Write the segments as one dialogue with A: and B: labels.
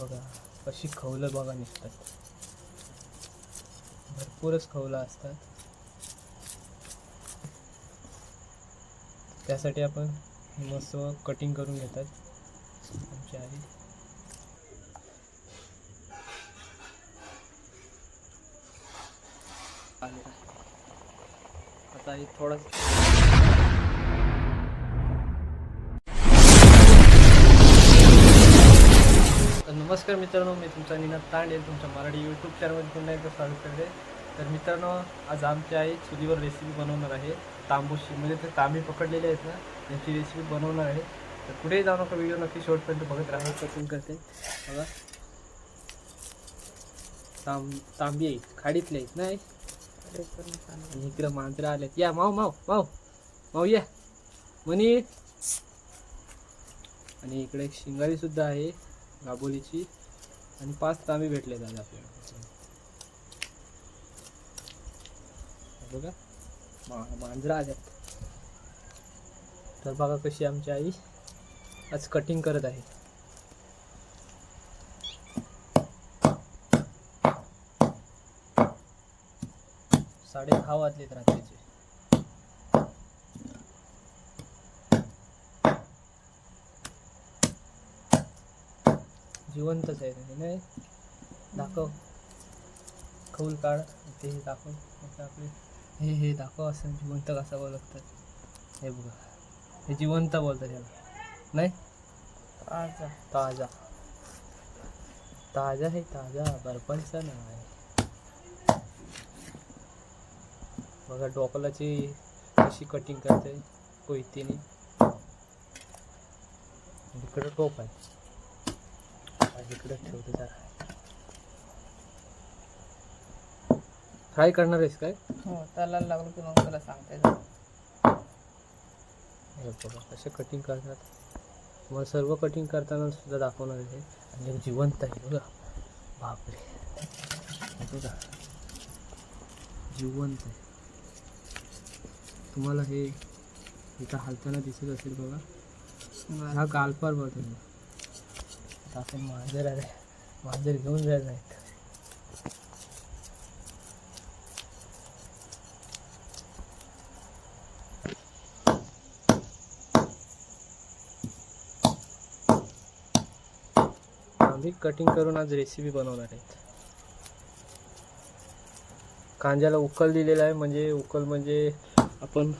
A: बघा कशी खवलं बघा निघतात. भरपूरच खवलं असतात. त्यासाठी आपण मस्त कटिंग करून घेतात. आमची आई. आता हे थोडं नमस्कार मित्रांनो मी तुमचा निनाद तांडे तुमच्या मराठी यूट्यूब चॅनलमध्ये पुन्हा एकदा स्वागत करते. तर मित्रांनो आज आमची आई चुलीवर रेसिपी बनवणार आहे. तांबूशी म्हणजे ते तांबे पकडलेले आहेत ना त्यांची रेसिपी बनवणार आहे. तर कुठेही जाऊ नका व्हिडिओ नक्की शेवटपर्यंत बघत राहा. कटिंग करते. बघा. तांब तांबी आहेत खाडीतले आहेत नाही इकडं मांजरं आलेत. या माव माव माव माव या. मनी आणि इकडे एक शिंगारी सुद्धा आहे. गाबोलीची आणि पाच तांबे भेटले आज आपल्याला. बघा. मा मांजरं आल्यात. तर बघा कशी आमची आई आज कटिंग करत आहे. साडे दहा वाजलेत रात्री. जिवंतच आहे. ते नाही? दाखव. खौल काढ. ते हे दाखव. आपले हे हे दाखव असं जिवंत कसा ओळखतात. हे बघा. हे जिवंत बोलतात याला. नाही? ताजा. ताजा. आहे ताजा. बर्फांचा नाही बघा डोकलाची कशी कटिंग करते कोयतीने. इकडं टोप आहे. इकडं ठेवते जरा. फ्राय करणार आहेस काय?
B: हो त्याला लागलो की मग तुला सांगता
A: हे बघा कसे कटिंग करतात. मग सर्व कटिंग करताना सुद्धा दाखवणार आहे. आणि एक जिवंत आहे बघा. बापरे. बघा. जिवंत आहे. तुम्हाला हे इथं हालताना दिसत असेल बघा. हा गालपार बघतो आता मांजर आले मांजर घेऊन जायला नाहीत आम्ही कटिंग करून आज रेसिपी बनवणार आहेत. कांद्याला उकल दिलेला आहे म्हणजे उकल म्हणजे आपण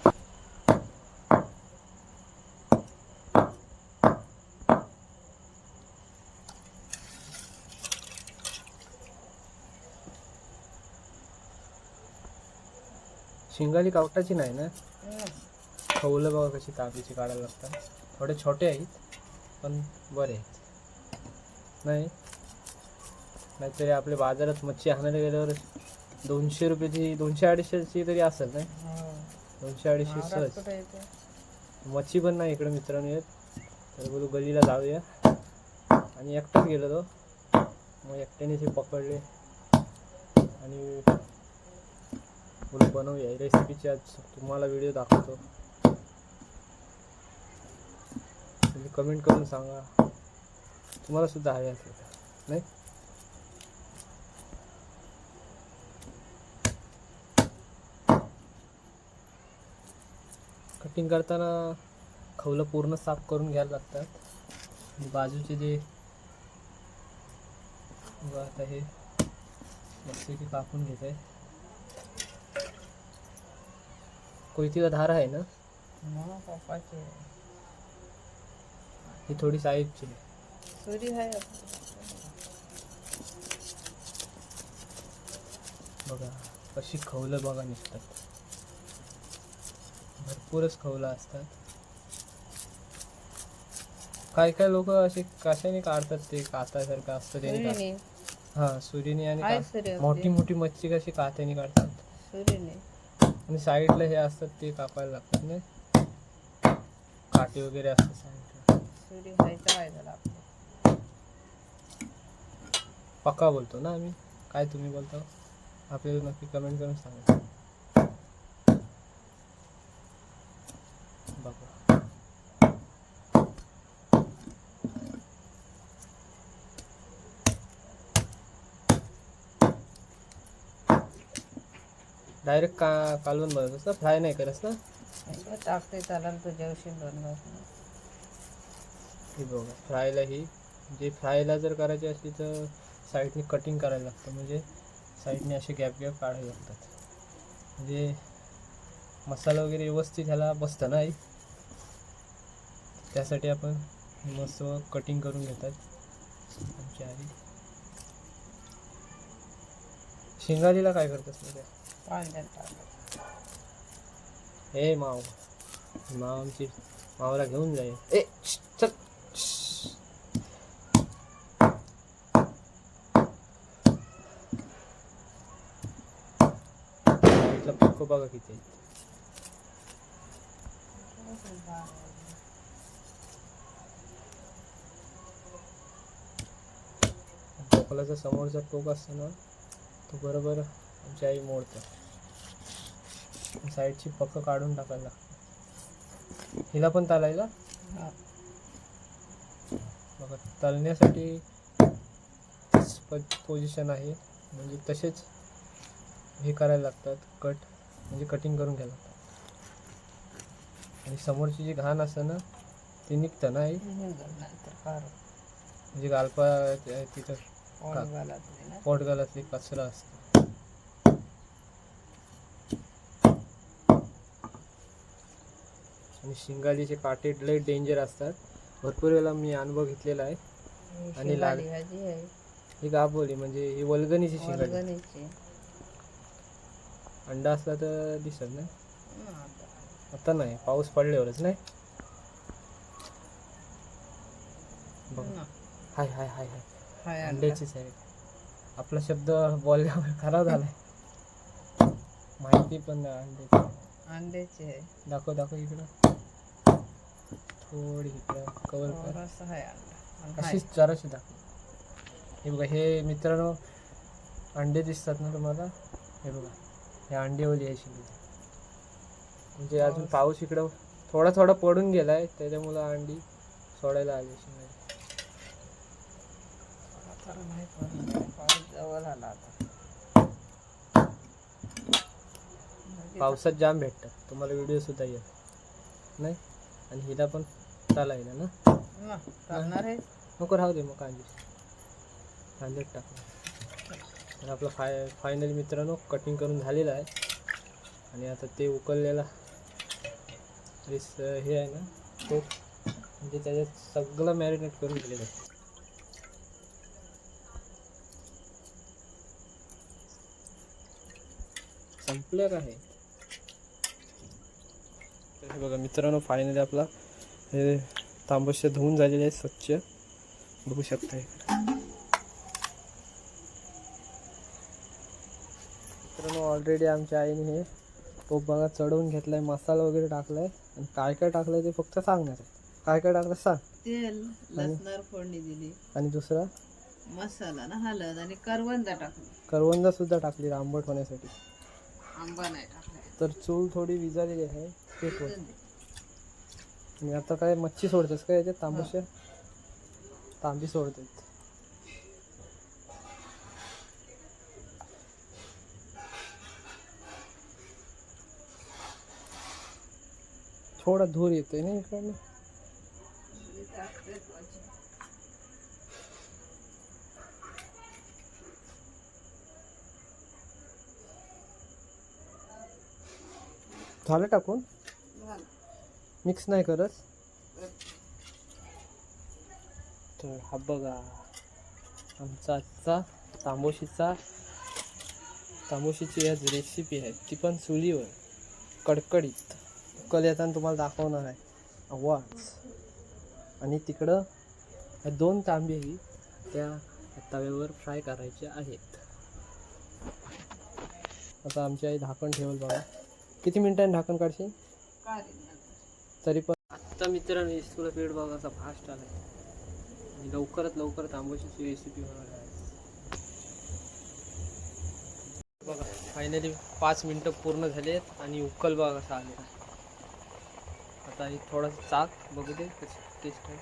A: शिंगाली कावटाची नाही ना? खवलं बघा कशी तांबीची काढायला लागतात. थोडे छोटे आहेत पण बरे आहेत. नाही? नाहीतरी आपल्या बाजारात मच्छी आणायला गेल्यावर दोनशे रुपयाची दोनशे अडीचशेची तरी असेल नाही दोनशे अडीचशे सहज. मच्छी पण नाही इकडे मित्रांनो येत. तर बोलू गलीला जाऊया. आणि एकटाच गेलो तो मग एकट्याने ते पकडले. आणि फुल बनवूया. रेसिपीची आज तुम्हाला व्हिडिओ दाखवतो. तुम्ही कमेंट करून सांगा. तुम्हाला सुद्धा हवे असेल नाही? कटिंग करताना खवलं पूर्ण साफ करून घ्यायला लागतात. बाजूचे जे बघा आता हे मस्त की कापून घेत आहे कोयतीला धार आहे ना? ही थोडी साईजची बघा कशी खवलं बघा निघतात. भरपूरच खवलं असतात. काय काय लोक असे कशाने काढतात ते कातासारखं असतं त्याने
B: सुरीने.
A: हा सुरीने आणि मोठी मोठी मच्छी कशी कात्याने काढतात?
B: सुरीने.
A: आणि साईडला हे असतात ते कापायला लागतात नाही? काटे वगैरे असतात साईडला.
B: सुरी व्हायचं
A: पक्का बोलतो ना आम्ही? काय तुम्ही बोलता? आपल्याला नक्की कमेंट करून सांगा बघा डायरेक्ट का कालवून बनवतोस ना? फ्राय नाही करस ना?
B: टाकते चालाल तू जेवशील घास
A: ही बघा फ्रायला ही जे फ्रायला जर करायची असली तर साईडने कटिंग करायला लागतं. म्हणजे साईडने असे गॅप गॅप काढावे लागतात. म्हणजे मसाला वगैरे व्यवस्थित ह्याला बसतं ना आई त्यासाठी आपण मस्त कटिंग करून घेतात. आमची आई. शिंगालीला काय करतात म्हणजे
B: पाण्यात
A: ए माव. माव आमची मावाला घेऊन जाईल. ए श्श, चल. बघा किती समोरचा टोक असतो ना तो बरोबर आमची आई मोडतं. साईडची पक्क काढून टाकायला. लागतं हिला पण तालायला
B: हा.
A: बघा तळण्यासाठी पोझिशन आहे. म्हणजे तसेच हे करायला लागतात. कट म्हणजे कटिंग करून घ्यायला लागतात. आणि समोरची जी घाण असतं ना ती निघतं ना म्हणजे गालपा तिथं
B: पोट
A: घालातली कचरा असतो. आणि शिंगालीचे काटे लय डेंजर असतात. भरपूर वेळेला मी अनुभव घेतलेला आहे.
B: ही
A: आणि लाल- ही गाबोली म्हणजे ही वल्गनीची शिंगाली. अंडा असला तर दिसत नाही.
B: आता.
A: नाही. पाऊस पडल्यावरच नाही. हाय हाय हाय हाय. अंड्याचीच आहे आपला शब्द बोलल्यावर खराब झालाय माहिती पण अंड्याची.
B: अंड्याची आहे.
A: दाखव दाखव इकडं. थोडी इकडं कवर कर.
B: आहे अंडा.
A: अशीच जराशी दाखव. हे बघा हे मित्रांनो अंडे दिसतात ना तुम्हाला? हे बघा हे अंडेवली आहे शिंदे म्हणजे अजून पाऊस. इकडं थोडा थोडा पडून गेलाय त्याच्यामुळं अंडी सोडायला आली शिंदे
B: थोडा थोडा नाही पडला. पाऊस जवळ आला आता. लगेच
A: पावसात जाम भेटतात. तुम्हाला व्हिडिओ सुद्धा येत नाही. आणि हिला पण चालायला ना
B: करणार आहे.
A: नको राहू दे मग कांदे. कांद्यात टाकलं तर आपलं फाय फायनल मित्रांनो कटिंग करून झालेलं आहे. आणि आता ते उकललेला रिस हे आहे ना तो म्हणजे त्याच्यात सगळं मॅरिनेट करून दिलेलं आहे. संपलं का हे? बघा मित्रांनो फायनली आपला हे तांबूस धुवून झालेले आहे स्वच्छ. बघू शकता मित्रांनो ऑलरेडी आमच्या आईने हे टोप बघा चढवून घेतलाय मसाला वगैरे टाकलाय. आणि काय काय टाकलंय ते फक्त सांगणार आहे. काय काय टाकलं सांग.
B: तेल लसणार फोडणी दिली.
A: आणि दुसरा?
B: मसाला ना हळद आणि करवंदा टाकली.
A: करवंदा सुद्धा टाकली आंबट होण्यासाठी.
B: आंबा नाही टाकला
A: तर चूल थोडी विजालेली आहे ते पण आणि आता काय मच्छी सोडतेस का याच्यात? तांबूच्या? तांबी सोडतात. थोडा धूर येतोय ना इकडनं? झालं टाकून? मिक्स नाही करत? तर हा बघा आमचा आजचा तांबोशीचा तांबोशीची आज रेसिपी आहे. ती पण चुलीवर कडकडीत. कल येताना तुम्हाला दाखवणार आहे. आवाज. आणि तिकडं ह्या दोन तांबेही त्या तव्यावर फ्राय करायच्या आहेत. आता आमची आई झाकण ठेवल बघा. किती मिनिटांनी झाकण काढशील? तरी पण. आत्ता मित्रांनो तुला पेड बघायचा फास्ट आलाय. आणि लवकरात लवकर तांबूशीची रेसिपी होणार आहे. बघा फायनली पाच मिनटं पूर्ण झालेत आणि उकल बघा कसा आलेला आहे. आता हे थोडंसं चाक बघू दे कशी टेस्ट आहे.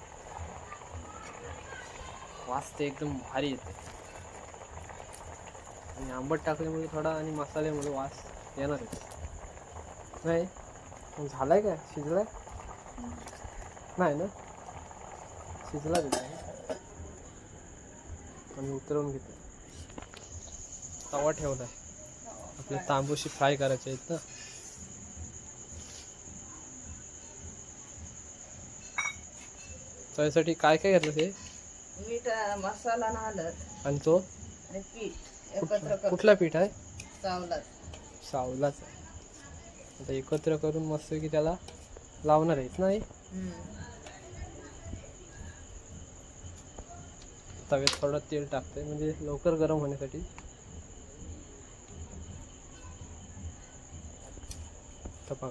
A: वास ते एकदम भारी येते आणि आंबट टाकल्यामुळे थोडा आणि मसाल्यामुळे वास येणारच. नाही झालाय का शिजलाय नाही ना शिजला तिथे आणि उतरवून घेतो तवा ठेवलाय आपल्या तांबूशी फ्राय करायचे आहेत ना त्यासाठी काय काय घेतलं ते
B: मीठ मसाला हळद
A: आणि तो
B: आणि पीठ एकत्र
A: कुठला पीठ आहे
B: चावला
A: सावलाच आहे आता एकत्र करून मस्त की त्याला लावणार आहेत ना तव्यात थोडं तेल टाकतंय म्हणजे लवकर गरम होण्यासाठी. बघा.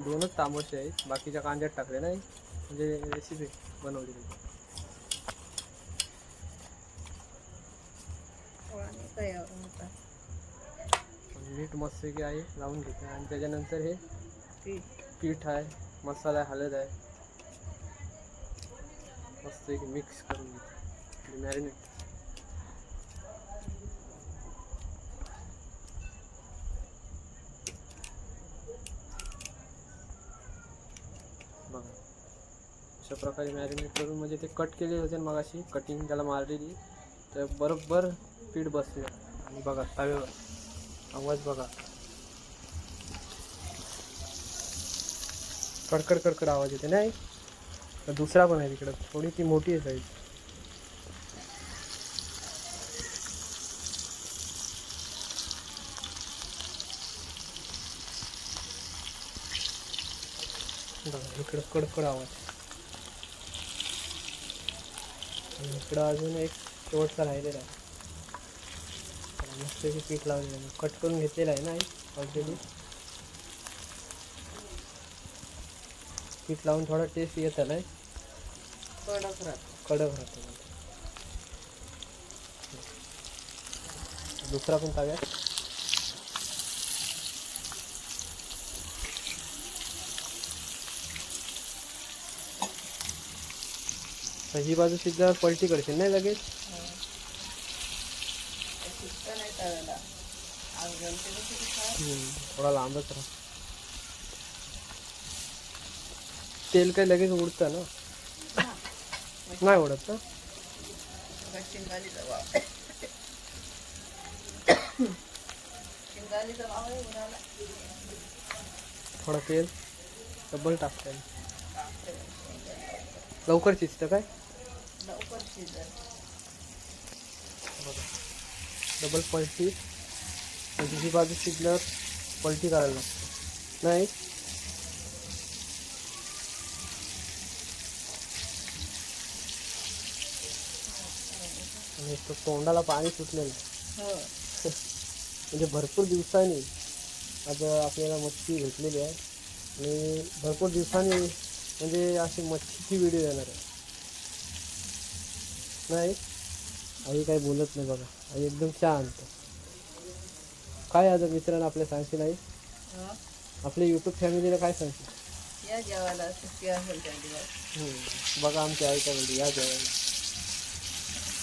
A: दोनच तांबोशी आहेत बाकीच्या कांद्यात टाकले नाही. म्हणजे रेसिपी बनवली
B: पाणी तयार होता
A: मीठ मस्त की आहे लावून घेते. आणि त्याच्यानंतर हे
B: पीठ.
A: आहे मसाला आहे हळद आहे. मस्त की मिक्स करून घेते. मॅरिनेट बघा. अशा प्रकारे मॅरिनेट करून म्हणजे ते कट केले होते मग अशी कटिंग त्याला मारलेली. तर बरोबर पीठ बसले आणि बघा तव्यावर. आवाज बघा. कडकड कडकड आवाज येते नाही दुसरा पण आहे तिकडं. थोडी ती मोठी आहे साईज. बघा इकडं कडकड आवाज. इकडं अजून एक शेवटचा राहिलेला आहे. मस्त पीठ लावलेलं आहे. कट करून घेतलेलं आहे ना ऑलरेडी पीठ लावून थोडा टेस्ट येत आलाय.
B: कडक राहतो.
A: कडक राहतो. दुसरा पण ताव्यात तर ही बाजू सुद्धा पलटी करशील नाही लगेच? थोडा लांबच राहा. तेल काही लगेच उडतं ना? नाही उडत ना थोडा तेल डबल टाकता लवकर शिजतं काय? डबल पलटी. म्हणजे ही बाजू शिजल्यावर पलटी करायला लागते. नाही. आणि तो तोंडाला पाणी सुटलेलं.
B: हो.
A: म्हणजे भरपूर दिवसांनी आज आपल्याला मच्छी भेटलेली आहे. आणि भरपूर दिवसांनी म्हणजे अशी मच्छीची व्हिडिओ येणार आहे. नाही. आई काही बोलत नाही बघा. आई एकदम शांत. काय आज मित्रांनो आपल्या सांगशील आई? आपल्या यूट्यूब फॅमिलीला काय सांगशील?
B: या जेवायला सुट्टी असेल त्या दिवस.
A: हम्म. बघा आमच्या आई काय म्हणते या जेवायला.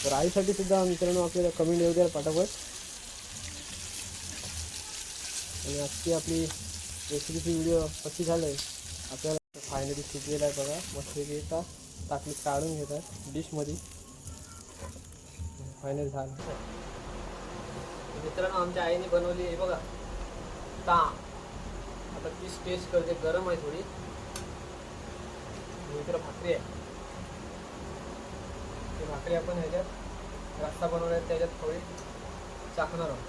A: तर आईसाठी सुद्धा मित्रांनो आपल्याला कमेंट येऊ द्या पटापट. आणि आजची आपली रेसिपीची व्हिडिओ कशी झाली? आपल्याला फायनली शिजलेला आहे बघा. मस्त येतात काढून घेतात डिशमध्ये फायनल झालं. मित्रांनो आमच्या आईने बनवली आहे बघा. ता. आता तीच टेस्ट करते गरम आहे थोडी. मित्र भाकरी आहे. ती भाकरी आपण ह्याच्यात रस्ता बनवला आहे त्याच्यात थोडी चाकणार आहोत.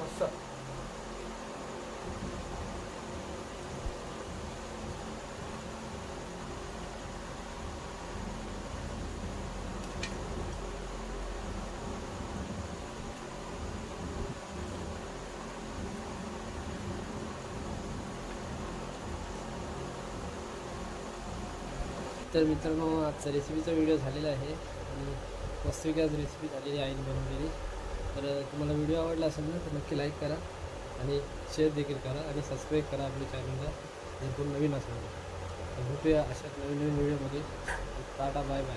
A: मस्त. तर मित्रांनो आजचा रेसिपीचा व्हिडिओ झालेला आहे आणि मस्तपैकी आज रेसिपी झालेली आहे बनवलेली तर तुम्हाला व्हिडिओ आवडला असेल ना तर नक्की लाईक करा आणि शेअर देखील करा आणि सबस्क्राईब करा आपल्या चॅनलला जे कोण नवीन असेल. भेटूया अशा नवीन नवीन व्हिडिओमध्ये टाटा बाय बाय